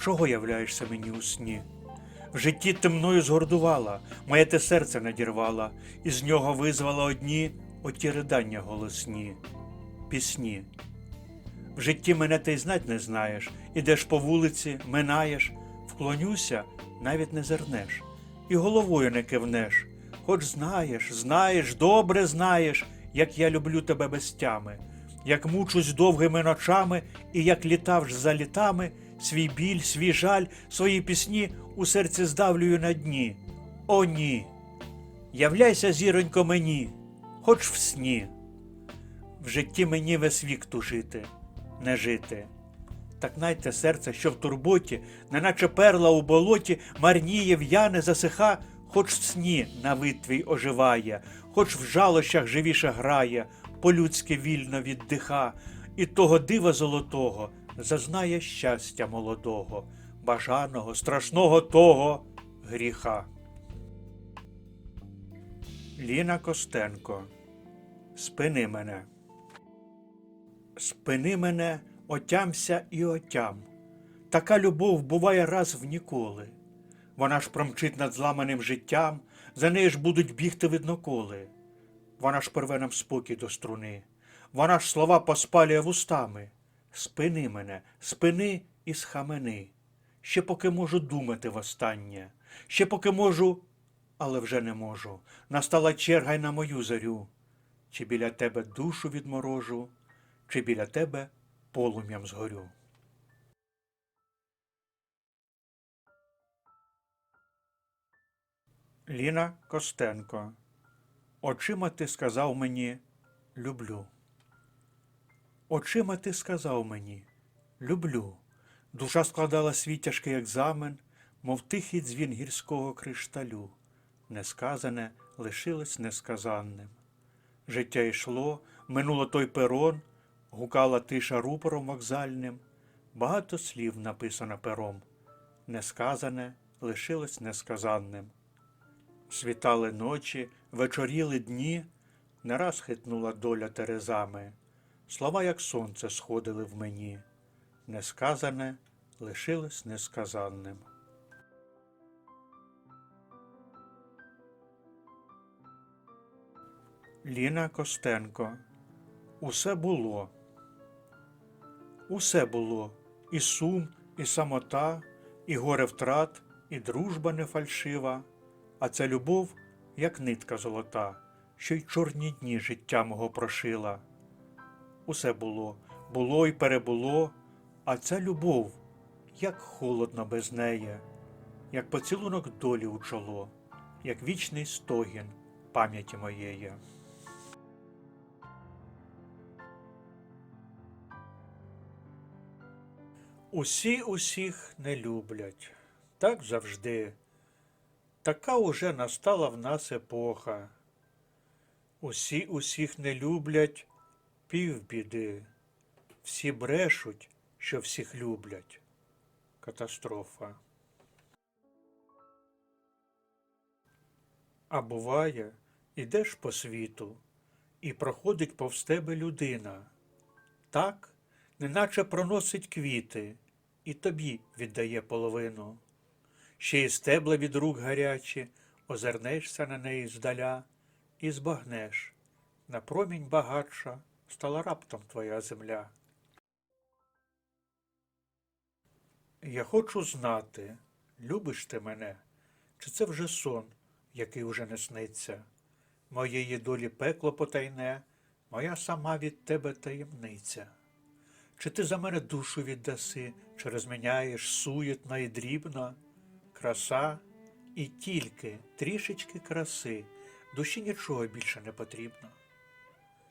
Чого являєшся мені у сні? В житті ти мною згордувала, моє те серце надірвала, і з нього визвала одні оті ридання голосні, пісні. В житті мене ти й знать не знаєш, ідеш по вулиці, минаєш, вклонюся, навіть не зернеш, і головою не кивнеш. Хоч знаєш, знаєш, добре знаєш, як я люблю тебе без тями, як мучусь довгими ночами, і як літав ж за літами, свій біль, свій жаль, свої пісні у серці здавлюю на дні. О, ні! Являйся, зіронько, мені, хоч в сні. В житті мені весь вік тужити, не жити. Так найте серце, що в турботі, неначе перла у болоті, марніє, в'яне, засиха, хоч в сні на витвій оживає, хоч в жалощах живіше грає, по-людськи вільно віддиха, і того дива золотого зазнає щастя молодого, бажаного, страшного того гріха. Ліна Костенко Спини мене. Спини мене, отямся і отям. Така любов буває раз в ніколи. Вона ж промчить над зламаним життям, за нею ж будуть бігти видноколи. Вона ж порве нам спокій до струни, вона ж слова поспалює вустами. Спини мене, спини і схамени. Ще поки можу думати востаннє, ще поки можу, але вже не можу. Настала черга й на мою зарю. Чи біля тебе душу відморожу, чи біля тебе полум'ям згорю. Ліна Костенко. Очима ти сказав мені люблю. Очима ти сказав мені люблю. Душа складала свій тяжкий екзамен, мов тихий дзвін гірського кришталю. Несказане лишилось несказанним. Життя йшло, минуло той перон, гукала тиша рупором вокзальним, багато слів написано пером. Несказане лишилось несказанним. Світали ночі, вечоріли дні, не раз хитнула доля терезами. Слова, як сонце, сходили в мені. Несказане лишилось несказанним. Ліна Костенко. Усе було. Усе було. І сум, і самота, і горе втрат, і дружба не фальшива, а ця любов, як нитка золота, що й чорні дні життя мого прошила. Усе було, було й перебуло, а ця любов, як холодно без неї, як поцілунок долі у чоло, як вічний стогін пам'яті моєї. Усі усіх не люблять, так завжди. Така уже настала в нас епоха. Усі усіх не люблять півбіди. Всі брешуть, що всіх люблять. Катастрофа. А буває, ідеш по світу, і проходить повз тебе людина. Так, неначе проносить квіти, і тобі віддає половину. Ще й стебла від рук гарячі, озирнешся на неї здаля і збагнеш. На промінь багатша стала раптом твоя земля. Я хочу знати, любиш ти мене, чи це вже сон, який уже не сниться? Моєї долі пекло потайне, моя сама від тебе таємниця. Чи ти за мене душу віддаси, чи розміняєш суєтна і дрібна, краса і тільки трішечки краси, душі нічого більше не потрібно.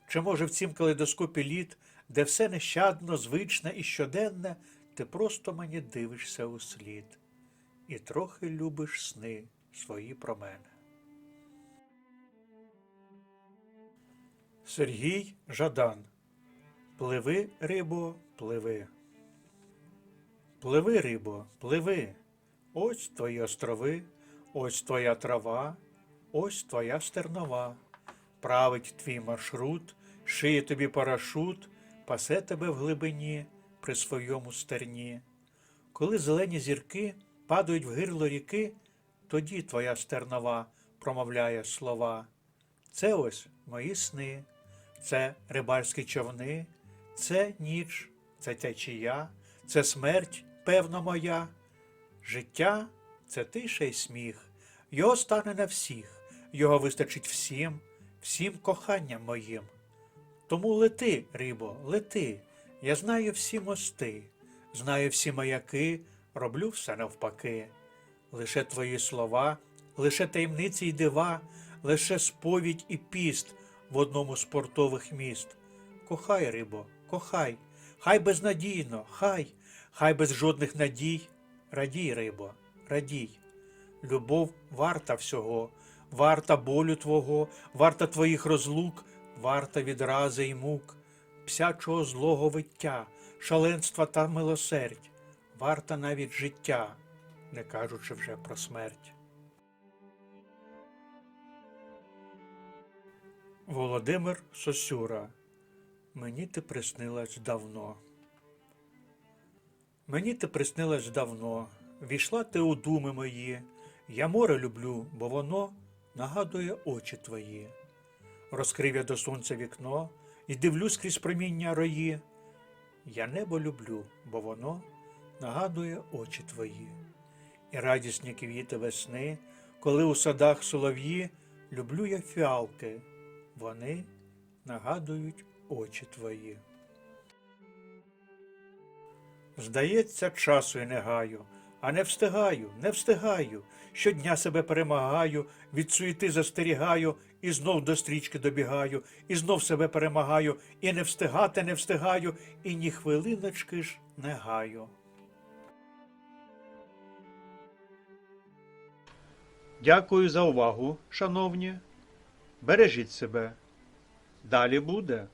Чи може в цім калейдоскопі літ, де все нещадно, звичне і щоденне, ти просто мені дивишся у слід, і трохи любиш сни свої про мене. Сергій Жадан. Пливи, рибо, пливи. Пливи, рибо, пливи. Ось твої острови, ось твоя трава, ось твоя стернова. Править твій маршрут, шиє тобі парашут, пасе тебе в глибині при своєму стерні. Коли зелені зірки падають в гирло ріки, тоді твоя стернова промовляє слова. Це ось мої сни, це рибальські човни, це ніч, це течія, це смерть, певна моя. Життя це тиша й сміх, його стане на всіх, його вистачить всім, всім коханням моїм. Тому лети, рибо, лети, я знаю всі мости, знаю всі маяки, роблю все навпаки. Лише твої слова, лише таємниці й дива, лише сповідь і піст в одному з портових міст. Кохай, рибо, кохай, хай безнадійно, хай, хай без жодних надій. Радій, рибо, радій. Любов варта всього, варта болю твого, варта твоїх розлук, варта відрази й мук, псячого злого виття, шаленства та милосердь, варта навіть життя, не кажучи вже про смерть. Володимир Сосюра. Мені ти приснилась давно. Мені ти приснилась давно, війшла ти у думи мої. Я море люблю, бо воно нагадує очі твої. Розкрив я до сонця вікно і дивлюсь крізь проміння рої. Я небо люблю, бо воно нагадує очі твої. І радісні квіти весни, коли у садах солов'ї, люблю я фіалки, вони нагадують очі твої. Здається, часу й не гаю, а не встигаю, не встигаю. Щодня себе перемагаю, від суєти застерігаю, і знов до стрічки добігаю, і знов себе перемагаю, і не встигати не встигаю, і ні хвилиночки ж не гаю. Дякую за увагу, шановні. Бережіть себе. Далі буде.